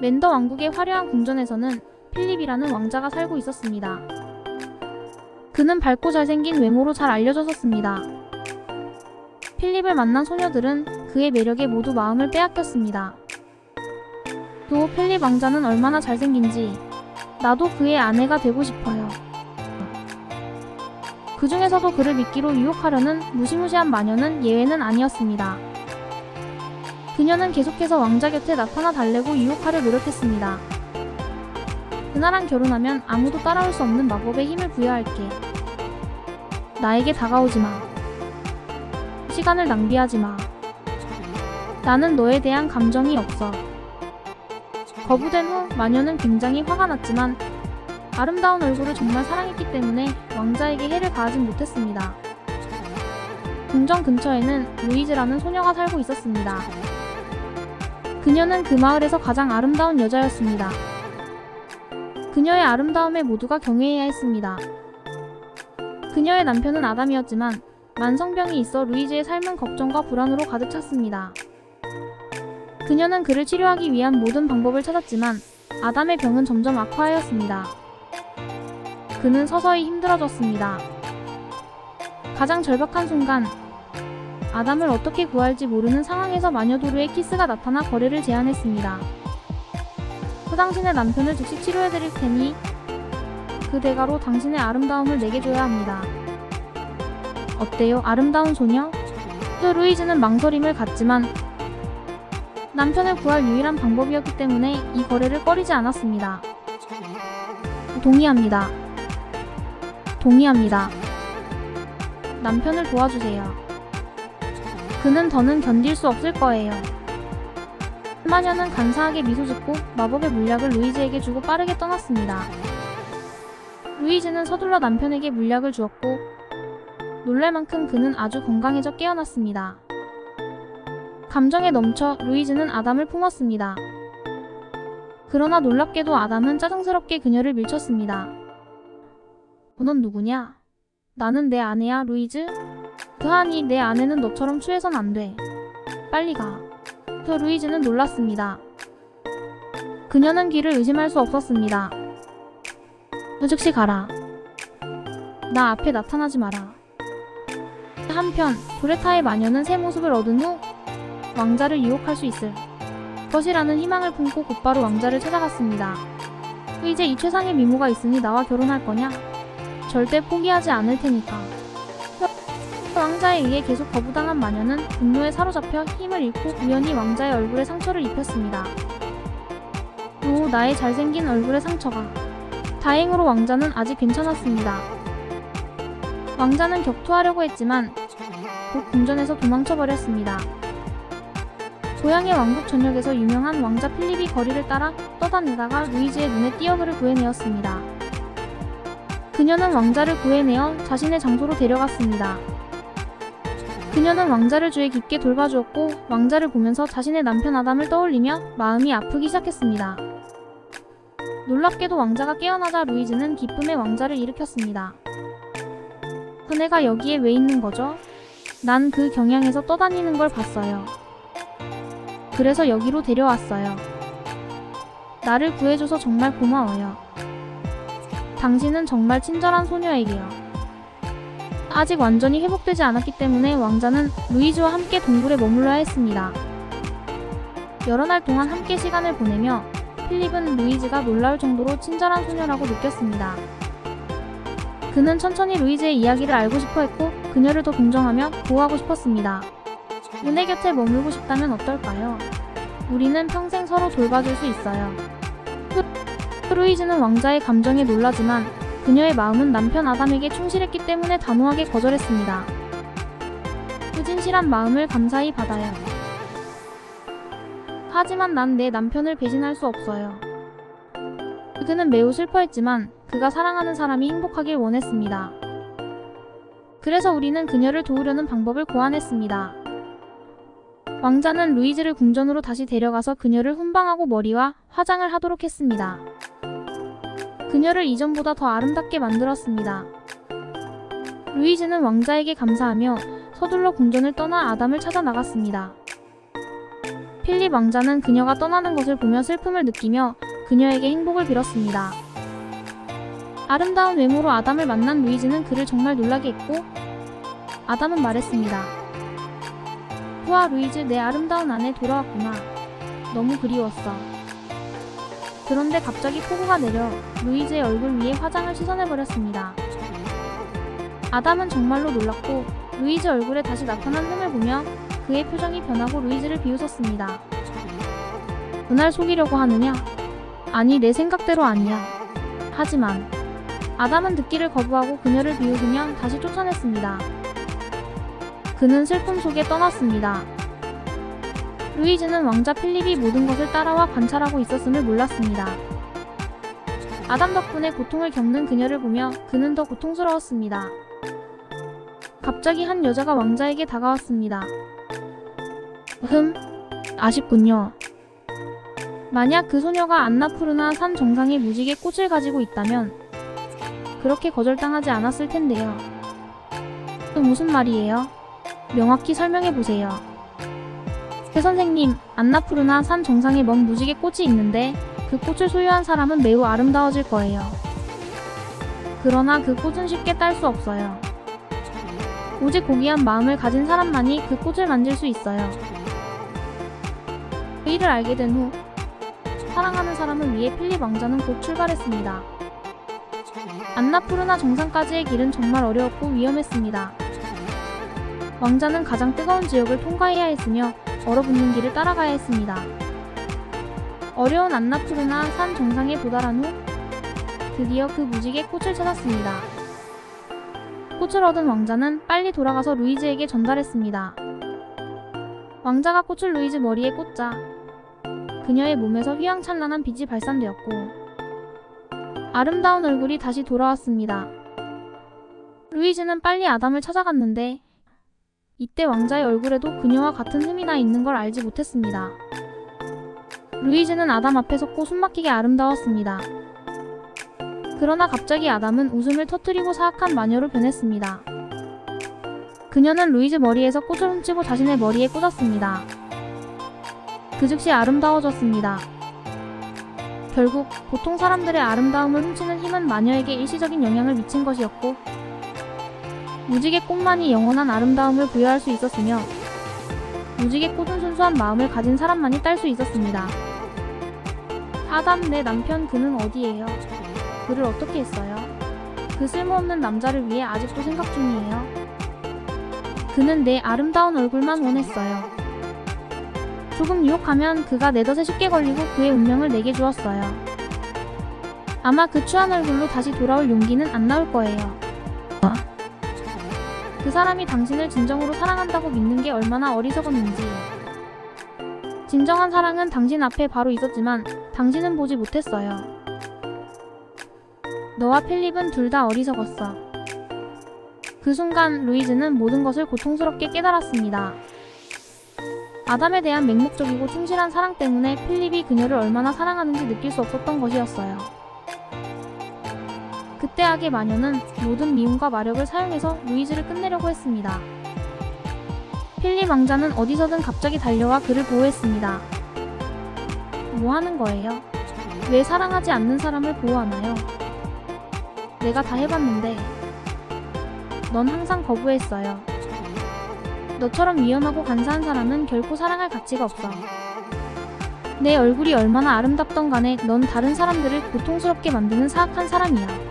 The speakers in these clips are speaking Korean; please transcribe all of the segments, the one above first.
랜더 왕국의 화려한 궁전에서는 필립이라는 왕자가 살고 있었습니다. 그는 밝고 잘생긴 외모로 잘 알려졌었습니다. 필립을 만난 소녀들은 그의 매력에 모두 마음을 빼앗겼습니다. 또 필립 왕자는 얼마나 잘생긴지 나도 그의 아내가 되고 싶어요. 그 중에서도 그를 미끼로 유혹하려는 무시무시한 마녀는 예외는 아니었습니다. 그녀는 계속해서 왕자 곁에 나타나 달래고 유혹하려 노력했습니다. 그나랑 결혼하면 아무도 따라올 수 없는 마법의 힘을 부여할게. 나에게 다가오지 마. 시간을 낭비하지 마. 나는 너에 대한 감정이 없어. 거부된 후 마녀는 굉장히 화가 났지만 아름다운 얼굴을 정말 사랑했기 때문에 왕자에게 해를 가하진 못했습니다. 궁전 근처에는 루이즈라는 소녀가 살고 있었습니다. 그녀는 그 마을에서 가장 아름다운 여자였습니다. 그녀의 아름다움에 모두가 경외해야 했습니다. 그녀의 남편은 아담이었지만 만성병이 있어 루이즈의 삶은 걱정과 불안으로 가득 찼습니다. 그녀는 그를 치료하기 위한 모든 방법을 찾았지만 아담의 병은 점점 악화하였습니다. 그는 서서히 힘들어졌습니다. 가장 절박한 순간 아담을 어떻게 구할지 모르는 상황에서 마녀도르의 키스가 나타나 거래를 제안했습니다. 그 당신의 남편을 즉시 치료해드릴 테니 그 대가로 당신의 아름다움을 내게 줘야 합니다. 어때요, 아름다운 소녀? 또 루이즈는 망설임을 갖지만 남편을 구할 유일한 방법이었기 때문에 이 거래를 꺼리지 않았습니다. 동의합니다. 동의합니다. 남편을 도와주세요. 그는 더는 견딜 수 없을 거예요. 마녀는 간사하게 미소 짓고 마법의 물약을 루이즈에게 주고 빠르게 떠났습니다. 루이즈는 서둘러 남편에게 물약을 주었고 놀랄 만큼 그는 아주 건강해져 깨어났습니다. 감정에 넘쳐 루이즈는 아담을 품었습니다. 그러나 놀랍게도 아담은 짜증스럽게 그녀를 밀쳤습니다. 넌 누구냐? 나는 내 아내야, 루이즈? 그하니 내 아내는 너처럼 취해선 안 돼. 빨리 가. 그 루이즈는 놀랐습니다. 그녀는 귀를 의심할 수 없었습니다. 즉시 가라. 나 앞에 나타나지 마라. 한편 브레타의 마녀는 새 모습을 얻은 후 왕자를 유혹할 수 있을 것이라는 희망을 품고 곧바로 왕자를 찾아갔습니다. 이제 이 최상의 미모가 있으니 나와 결혼할 거냐? 절대 포기하지 않을 테니까. 왕자에 의해 계속 거부당한 마녀는 분노에 사로잡혀 힘을 잃고 우연히 왕자의 얼굴에 상처를 입혔습니다. 오, 나의 잘생긴 얼굴에 상처가. 다행으로 왕자는 아직 괜찮았습니다. 왕자는 격투하려고 했지만 곧 궁전에서 도망쳐버렸습니다. 고향의 왕국 전역에서 유명한 왕자 필립이 거리를 따라 떠다니다가 루이즈의 눈에 띄어그를 구해내었습니다. 그녀는 왕자를 구해내어 자신의 장소로 데려갔습니다. 그녀는 왕자를 주에 깊게 돌봐주었고 왕자를 보면서 자신의 남편 아담을 떠올리며 마음이 아프기 시작했습니다. 놀랍게도 왕자가 깨어나자 루이즈는 기쁨의 왕자를 일으켰습니다. 그네가 여기에 왜 있는 거죠? 난 그 경향에서 떠다니는 걸 봤어요. 그래서 여기로 데려왔어요. 나를 구해줘서 정말 고마워요. 당신은 정말 친절한 소녀에게요. 아직 완전히 회복되지 않았기 때문에 왕자는 루이즈와 함께 동굴에 머물러야 했습니다. 여러 날 동안 함께 시간을 보내며 필립은 루이즈가 놀라울 정도로 친절한 소녀라고 느꼈습니다. 그는 천천히 루이즈의 이야기를 알고 싶어 했고 그녀를 더 동정하며 보호하고 싶었습니다. 은혜 곁에 머물고 싶다면 어떨까요? 우리는 평생 서로 돌봐줄 수 있어요. 루이즈는 왕자의 감정에 놀라지만 그녀의 마음은 남편 아담에게 충실했기 때문에 단호하게 거절했습니다. 후진실한 마음을 감사히 받아요. 하지만 난 내 남편을 배신할 수 없어요. 그는 매우 슬퍼했지만 그가 사랑하는 사람이 행복하길 원했습니다. 그래서 우리는 그녀를 도우려는 방법을 고안했습니다. 왕자는 루이즈를 궁전으로 다시 데려가서 그녀를 훈방하고 머리와 화장을 하도록 했습니다. 그녀를 이전보다 더 아름답게 만들었습니다. 루이즈는 왕자에게 감사하며 서둘러 궁전을 떠나 아담을 찾아 나갔습니다. 필립 왕자는 그녀가 떠나는 것을 보며 슬픔을 느끼며 그녀에게 행복을 빌었습니다. 아름다운 외모로 아담을 만난 루이즈는 그를 정말 놀라게 했고 아담은 말했습니다. 우와 루이즈 내 아름다운 아내 돌아왔구나. 너무 그리웠어. 그런데 갑자기 폭우가 내려 루이즈의 얼굴 위에 화장을 씻어내버렸습니다. 아담은 정말로 놀랐고 루이즈 얼굴에 다시 나타난 흠을 보며 그의 표정이 변하고 루이즈를 비웃었습니다. 그날 속이려고 하느냐? 아니 내 생각대로 아니야. 하지만 아담은 듣기를 거부하고 그녀를 비웃으며 다시 쫓아냈습니다. 그는 슬픔 속에 떠났습니다. 루이즈는 왕자 필립이 모든 것을 따라와 관찰하고 있었음을 몰랐습니다. 아담 덕분에 고통을 겪는 그녀를 보며 그는 더 고통스러웠습니다. 갑자기 한 여자가 왕자에게 다가왔습니다. 흠, 아쉽군요. 만약 그 소녀가 안나푸르나 산 정상에 무지개 꽃을 가지고 있다면 그렇게 거절당하지 않았을 텐데요. 또 무슨 말이에요? 명확히 설명해 보세요. 새 선생님, 안나푸르나 산 정상에 먼 무지개 꽃이 있는데 그 꽃을 소유한 사람은 매우 아름다워질 거예요. 그러나 그 꽃은 쉽게 딸 수 없어요. 오직 고귀한 마음을 가진 사람만이 그 꽃을 만질 수 있어요. 그 일을 알게 된 후, 사랑하는 사람을 위해 필립 왕자는 곧 출발했습니다. 안나푸르나 정상까지의 길은 정말 어려웠고 위험했습니다. 왕자는 가장 뜨거운 지역을 통과해야 했으며 얼어붙는 길을 따라가야 했습니다. 어려운 안나푸르나 산 정상에 도달한 후 드디어 그 무지개 꽃을 찾았습니다. 꽃을 얻은 왕자는 빨리 돌아가서 루이즈에게 전달했습니다. 왕자가 꽃을 루이즈 머리에 꽂자 그녀의 몸에서 휘황찬란한 빛이 발산되었고 아름다운 얼굴이 다시 돌아왔습니다. 루이즈는 빨리 아담을 찾아갔는데 이때 왕자의 얼굴에도 그녀와 같은 흠이 나 있는 걸 알지 못했습니다. 루이즈는 아담 앞에 섰고 숨막히게 아름다웠습니다. 그러나 갑자기 아담은 웃음을 터뜨리고 사악한 마녀로 변했습니다. 그녀는 루이즈 머리에서 꽃을 훔치고 자신의 머리에 꽂았습니다. 그 즉시 아름다워졌습니다. 결국 보통 사람들의 아름다움을 훔치는 힘은 마녀에게 일시적인 영향을 미친 것이었고 무지개 꽃만이 영원한 아름다움을 부여할 수 있었으며 무지개 꽃은 순수한 마음을 가진 사람만이 딸 수 있었습니다. 아담 내 남편 그는 어디에요? 그를 어떻게 했어요? 그 쓸모없는 남자를 위해 아직도 생각 중이에요. 그는 내 아름다운 얼굴만 원했어요. 조금 유혹하면 그가 내 덫에 쉽게 걸리고 그의 운명을 내게 주었어요. 아마 그 추한 얼굴로 다시 돌아올 용기는 안 나올 거예요. 그 사람이 당신을 진정으로 사랑한다고 믿는 게 얼마나 어리석었는지. 진정한 사랑은 당신 앞에 바로 있었지만 당신은 보지 못했어요. 너와 필립은 둘 다 어리석었어. 그 순간 루이즈는 모든 것을 고통스럽게 깨달았습니다. 아담에 대한 맹목적이고 충실한 사랑 때문에 필립이 그녀를 얼마나 사랑하는지 느낄 수 없었던 것이었어요. 그때 악의 마녀는 모든 미움과 마력을 사용해서 루이즈를 끝내려고 했습니다. 필립 왕자는 어디서든 갑자기 달려와 그를 보호했습니다. 뭐 하는 거예요? 왜 사랑하지 않는 사람을 보호하나요? 내가 다 해봤는데 넌 항상 거부했어요. 너처럼 위험하고 간사한 사람은 결코 사랑할 가치가 없어. 내 얼굴이 얼마나 아름답던 간에 넌 다른 사람들을 고통스럽게 만드는 사악한 사람이야.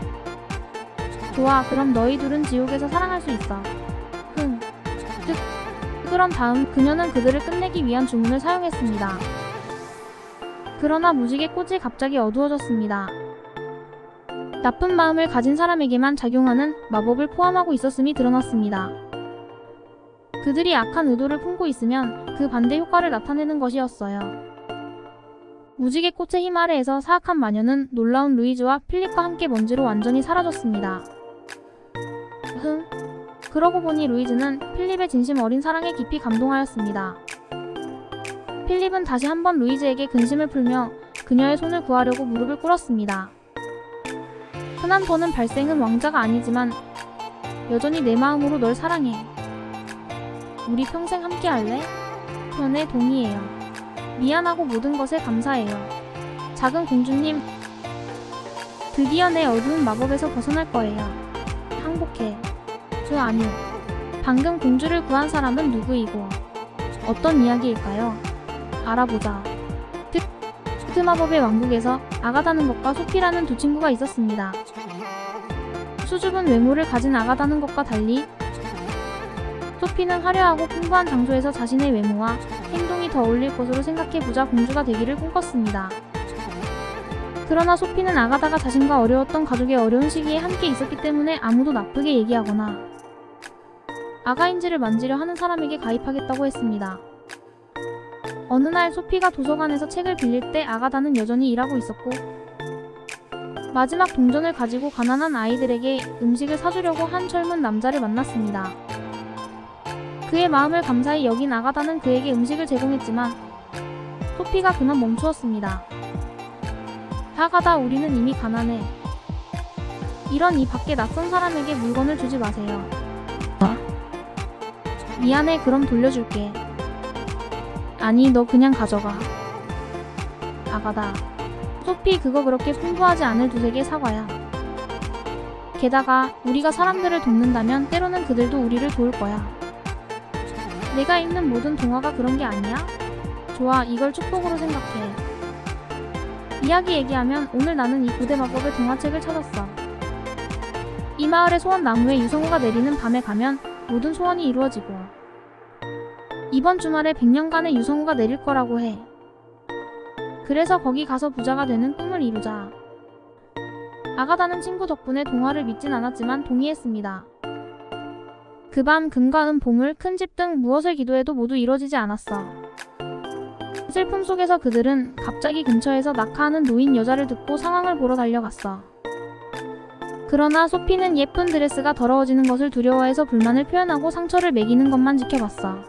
좋아, 그럼 너희 둘은 지옥에서 사랑할 수 있어. 흥. 즉, 그런 다음 그녀는 그들을 끝내기 위한 주문을 사용했습니다. 그러나 무지개 꽃이 갑자기 어두워졌습니다. 나쁜 마음을 가진 사람에게만 작용하는 마법을 포함하고 있었음이 드러났습니다. 그들이 악한 의도를 품고 있으면 그 반대 효과를 나타내는 것이었어요. 무지개 꽃의 힘 아래에서 사악한 마녀는 놀라운 루이즈와 필립과 함께 먼지로 완전히 사라졌습니다. 흥. 그러고 보니 루이즈는 필립의 진심 어린 사랑에 깊이 감동하였습니다. 필립은 다시 한번 루이즈에게 근심을 풀며 그녀의 손을 구하려고 무릎을 꿇었습니다. 흔한 번은 발생은 왕자가 아니지만 여전히 내 마음으로 널 사랑해. 우리 평생 함께 할래? 편에 동의해요. 미안하고 모든 것에 감사해요. 작은 공주님, 드디어 내 어두운 마법에서 벗어날 거예요. 항복해. 저 아니요. 방금 공주를 구한 사람은 누구이고 어떤 이야기일까요? 알아보자. 특, 특마법의 왕국에서 아가다는 것과 소피라는 두 친구가 있었습니다. 수줍은 외모를 가진 아가다는 것과 달리 소피는 화려하고 풍부한 장소에서 자신의 외모와 행동이 더 어울릴 것으로 생각해 부자 공주가 되기를 꿈꿨습니다. 그러나 소피는 아가다가 자신과 어려웠던 가족의 어려운 시기에 함께 있었기 때문에 아무도 나쁘게 얘기하거나 아가인지를 만지려 하는 사람에게 가입하겠다고 했습니다. 어느 날 소피가 도서관에서 책을 빌릴 때 아가다는 여전히 일하고 있었고 마지막 동전을 가지고 가난한 아이들에게 음식을 사주려고 한 젊은 남자를 만났습니다. 그의 마음을 감사히 여긴 아가다는 그에게 음식을 제공했지만 소피가 그만 멈추었습니다. 아가다 우리는 이미 가난해. 이런 이 밖에 낯선 사람에게 물건을 주지 마세요. 미안해 그럼 돌려줄게. 아니 너 그냥 가져가. 아가다. 소피 그거 그렇게 풍부하지 않을 두세 개 사과야. 게다가 우리가 사람들을 돕는다면 때로는 그들도 우리를 도울 거야. 내가 읽는 모든 동화가 그런 게 아니야? 좋아, 이걸 축복으로 생각해. 이야기 얘기하면 오늘 나는 이 고대 마법의 동화책을 찾았어. 이 마을의 소원 나무에 유성우가 내리는 밤에 가면 모든 소원이 이루어지고 이번 주말에 100년간의 유성우가 내릴 거라고 해. 그래서 거기 가서 부자가 되는 꿈을 이루자. 아가다는 친구 덕분에 동화를 믿진 않았지만 동의했습니다. 그 밤 금과 은, 보물, 큰 집 등 무엇을 기도해도 모두 이루어지지 않았어. 슬픔 속에서 그들은 갑자기 근처에서 낙하하는 노인 여자를 듣고 상황을 보러 달려갔어. 그러나 소피는 예쁜 드레스가 더러워지는 것을 두려워해서 불만을 표현하고 상처를 매기는 것만 지켜봤어.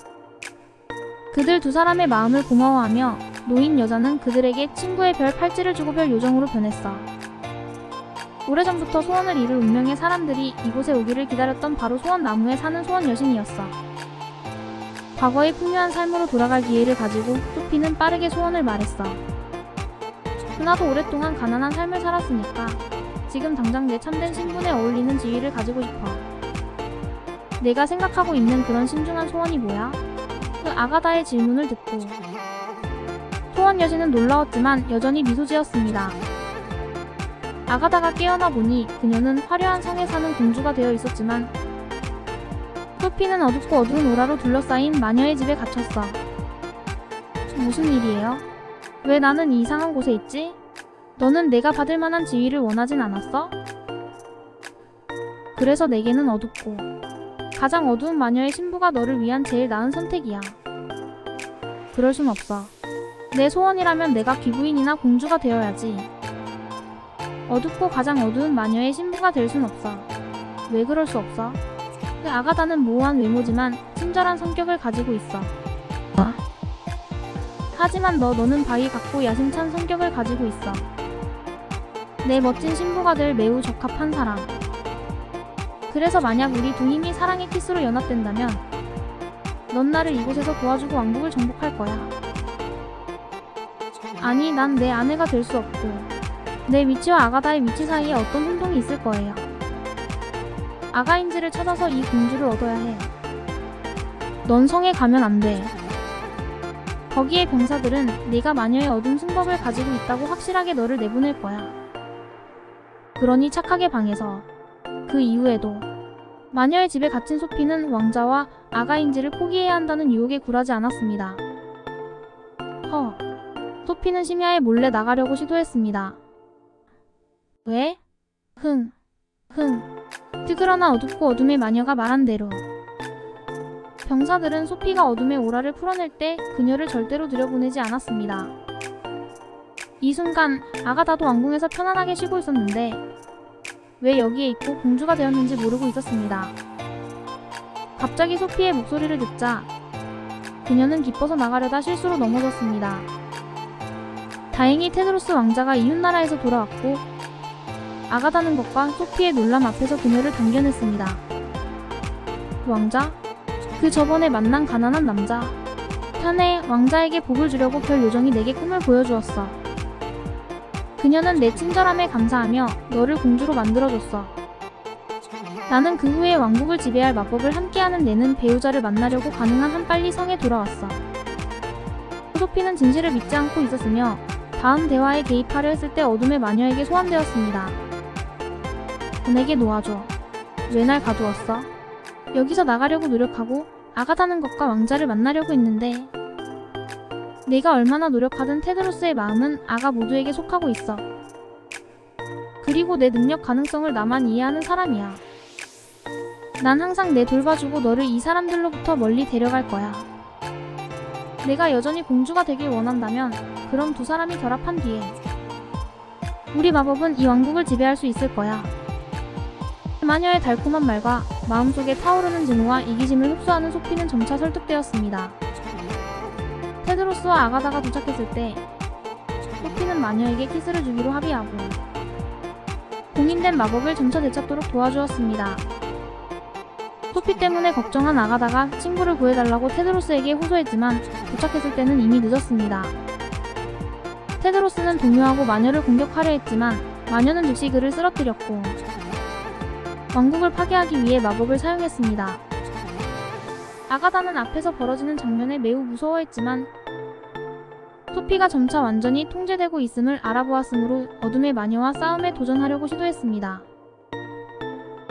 그들 두 사람의 마음을 고마워하며 노인 여자는 그들에게 친구의 별 팔찌를 주고 별 요정으로 변했어. 오래전부터 소원을 이룰 운명의 사람들이 이곳에 오기를 기다렸던 바로 소원나무에 사는 소원 여신이었어. 과거의 풍요한 삶으로 돌아갈 기회를 가지고 소피는 빠르게 소원을 말했어. 누나도 오랫동안 가난한 삶을 살았으니까 지금 당장 내 참된 신분에 어울리는 지위를 가지고 싶어. 내가 생각하고 있는 그런 신중한 소원이 뭐야? 그 아가다의 질문을 듣고 소원 여신은 놀라웠지만 여전히 미소 지었습니다. 아가다가 깨어나 보니 그녀는 화려한 성에 사는 공주가 되어 있었지만 소피는 어둡고 어두운 오라로 둘러싸인 마녀의 집에 갇혔어. 무슨 일이에요? 왜 나는 이 이상한 곳에 있지? 너는 내가 받을 만한 지위를 원하진 않았어? 그래서 내게는 어둡고 가장 어두운 마녀의 신부가 너를 위한 제일 나은 선택이야. 그럴 순 없어. 내 소원이라면 내가 귀부인이나 공주가 되어야지. 어둡고 가장 어두운 마녀의 신부가 될 순 없어. 왜 그럴 수 없어? 그 아가다는 모호한 외모지만 친절한 성격을 가지고 있어. 하지만 너 너는 바위 같고 야심찬 성격을 가지고 있어. 내 멋진 신부가 될 매우 적합한 사람. 그래서 만약 우리 두 힘이 사랑의 키스로 연합된다면 넌 나를 이곳에서 도와주고 왕국을 정복할 거야. 아니, 난 내 아내가 될 수 없고 내 위치와 아가다의 위치 사이에 어떤 혼동이 있을 거예요. 아가인지를 찾아서 이 공주를 얻어야 해. 넌 성에 가면 안 돼. 거기에 병사들은 네가 마녀의 어둠 승법을 가지고 있다고 확실하게 너를 내보낼 거야. 그러니 착하게 방에서 그 이후에도 마녀의 집에 갇힌 소피는 왕자와 아가인지를 포기해야 한다는 유혹에 굴하지 않았습니다. 허. 소피는 심야에 몰래 나가려고 시도했습니다. 왜? 흥. 흥. 뜨그러나 어둡고 어둠의 마녀가 말한 대로. 병사들은 소피가 어둠의 오라를 풀어낼 때 그녀를 절대로 들여보내지 않았습니다. 이 순간 아가 다도 왕궁에서 편안하게 쉬고 있었는데 왜 여기에 있고 공주가 되었는지 모르고 있었습니다. 갑자기 소피의 목소리를 듣자 그녀는 기뻐서 나가려다 실수로 넘어졌습니다. 다행히 테드로스 왕자가 이웃나라에서 돌아왔고 아가다는 것과 소피의 놀람 앞에서 그녀를 당겨냈습니다. 왕자? 그 저번에 만난 가난한 남자. 한해 왕자에게 복을 주려고 별 요정이 내게 꿈을 보여주었어. 그녀는 내 친절함에 감사하며 너를 공주로 만들어줬어. 나는 그 후에 왕국을 지배할 마법을 함께하는 내는 배우자를 만나려고 가능한 한 빨리 성에 돌아왔어. 소피는 진실을 믿지 않고 있었으며 다음 대화에 개입하려 했을 때 어둠의 마녀에게 소환되었습니다. 내게 놓아줘. 왜 날 가두었어? 여기서 나가려고 노력하고 아가다는 것과 왕자를 만나려고 했는데 내가 얼마나 노력하든 테드로스의 마음은 아가 모두에게 속하고 있어. 그리고 내 능력 가능성을 나만 이해하는 사람이야. 난 항상 내 돌봐주고 너를 이 사람들로부터 멀리 데려갈 거야. 내가 여전히 공주가 되길 원한다면 그럼 두 사람이 결합한 뒤에 우리 마법은 이 왕국을 지배할 수 있을 거야. 마녀의 달콤한 말과 마음속에 타오르는 증오와 이기심을 흡수하는 소피는 점차 설득되었습니다. 테드로스와 아가다가 도착했을 때 소피는 마녀에게 키스를 주기로 합의하고 공인된 마법을 점차 되찾도록 도와주었습니다. 소피 때문에 걱정한 아가다가 친구를 구해달라고 테드로스에게 호소했지만 도착했을 때는 이미 늦었습니다. 테드로스는 동요하고 마녀를 공격하려 했지만 마녀는 즉시 그를 쓰러뜨렸고 왕국을 파괴하기 위해 마법을 사용했습니다. 아가다는 앞에서 벌어지는 장면에 매우 무서워했지만 소피가 점차 완전히 통제되고 있음을 알아보았으므로 어둠의 마녀와 싸움에 도전하려고 시도했습니다.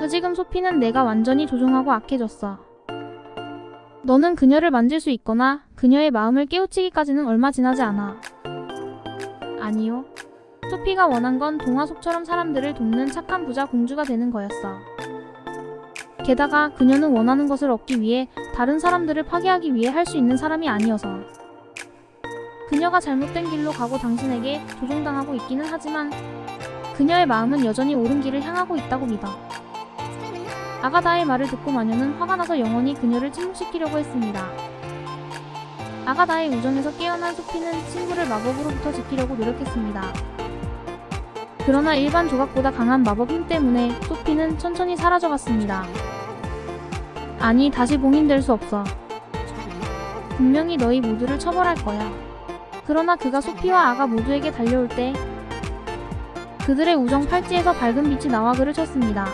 지금 소피는 내가 완전히 조종하고 악해졌어. 너는 그녀를 만질 수 있거나 그녀의 마음을 깨우치기까지는 얼마 지나지 않아. 아니요. 소피가 원한 건 동화 속처럼 사람들을 돕는 착한 부자 공주가 되는 거였어. 게다가 그녀는 원하는 것을 얻기 위해 다른 사람들을 파괴하기 위해 할 수 있는 사람이 아니어서. 그녀가 잘못된 길로 가고 당신에게 조종당하고 있기는 하지만 그녀의 마음은 여전히 옳은 길을 향하고 있다고 믿어. 아가다의 말을 듣고 마녀는 화가 나서 영원히 그녀를 침묵시키려고 했습니다. 아가다의 우정에서 깨어난 소피는 친구를 마법으로부터 지키려고 노력했습니다. 그러나 일반 조각보다 강한 마법 힘 때문에 소피는 천천히 사라져갔습니다. 아니, 다시 봉인될 수 없어. 분명히 너희 모두를 처벌할 거야. 그러나 그가 소피와 아가 모두에게 달려올 때 그들의 우정 팔찌에서 밝은 빛이 나와 그를 쳤습니다.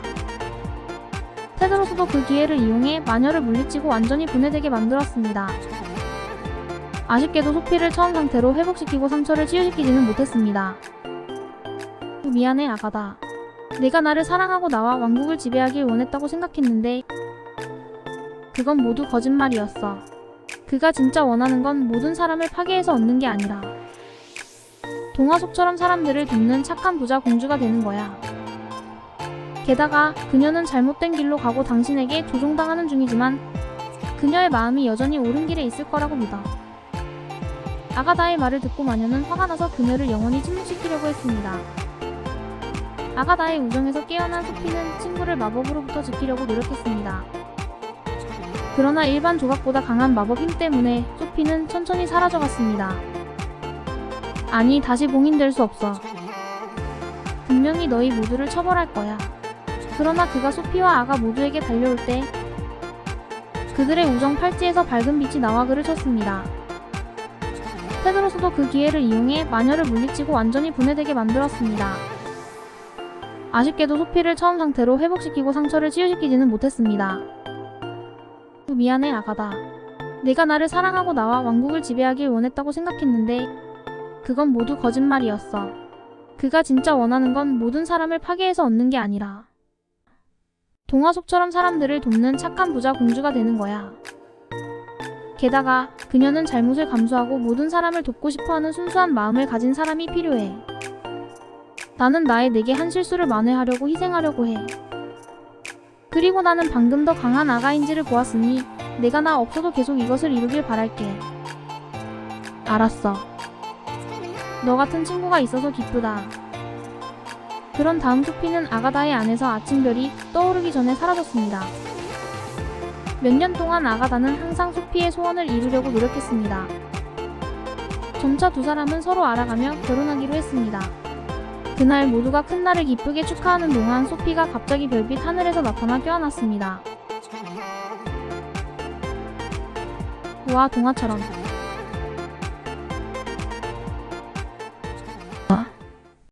테드로스도 그 기회를 이용해 마녀를 물리치고 완전히 분해되게 만들었습니다. 아쉽게도 소피를 처음 상태로 회복시키고 상처를 치유시키지는 못했습니다. 미안해 아가다. 내가 나를 사랑하고 나와 왕국을 지배하길 원했다고 생각했는데 그건 모두 거짓말이었어. 그가 진짜 원하는 건 모든 사람을 파괴해서 얻는 게 아니라 동화 속처럼 사람들을 돕는 착한 부자 공주가 되는 거야. 게다가 그녀는 잘못된 길로 가고 당신에게 조종당하는 중이지만 그녀의 마음이 여전히 옳은 길에 있을 거라고 믿어. 아가다의 말을 듣고 마녀는 화가 나서 그녀를 영원히 침묵시키려고 했습니다. 아가다의 우정에서 깨어난 소피는 친구를 마법으로부터 지키려고 노력했습니다. 그러나 일반 조각보다 강한 마법 힘 때문에 소피는 천천히 사라져갔습니다. 아니, 다시 봉인될 수 없어. 분명히 너희 모두를 처벌할 거야. 그러나 그가 소피와 아가 모두에게 달려올 때 그들의 우정 팔찌에서 밝은 빛이 나와 그를 쳤습니다. 테드로스도 그 기회를 이용해 마녀를 물리치고 완전히 분해되게 만들었습니다. 아쉽게도 소피를 처음 상태로 회복시키고 상처를 치유시키지는 못했습니다. 미안해 아가다. 내가 나를 사랑하고 나와 왕국을 지배하길 원했다고 생각했는데 그건 모두 거짓말이었어. 그가 진짜 원하는 건 모든 사람을 파괴해서 얻는 게 아니라 동화 속처럼 사람들을 돕는 착한 부자 공주가 되는 거야. 게다가 그녀는 잘못을 감수하고 모든 사람을 돕고 싶어하는 순수한 마음을 가진 사람이 필요해. 나는 나의 내게 한 실수를 만회하려고 희생하려고 해. 그리고 나는 방금 더 강한 아가인지를 보았으니 내가 나 없어도 계속 이것을 이루길 바랄게. 알았어. 너 같은 친구가 있어서 기쁘다. 그런 다음 소피는 아가다의 안에서 아침별이 떠오르기 전에 사라졌습니다. 몇 년 동안 아가다는 항상 소피의 소원을 이루려고 노력했습니다. 점차 두 사람은 서로 알아가며 결혼하기로 했습니다. 그날 모두가 큰 날을 기쁘게 축하하는 동안 소피가 갑자기 별빛 하늘에서 나타나 깨어났습니다. 와 동화처럼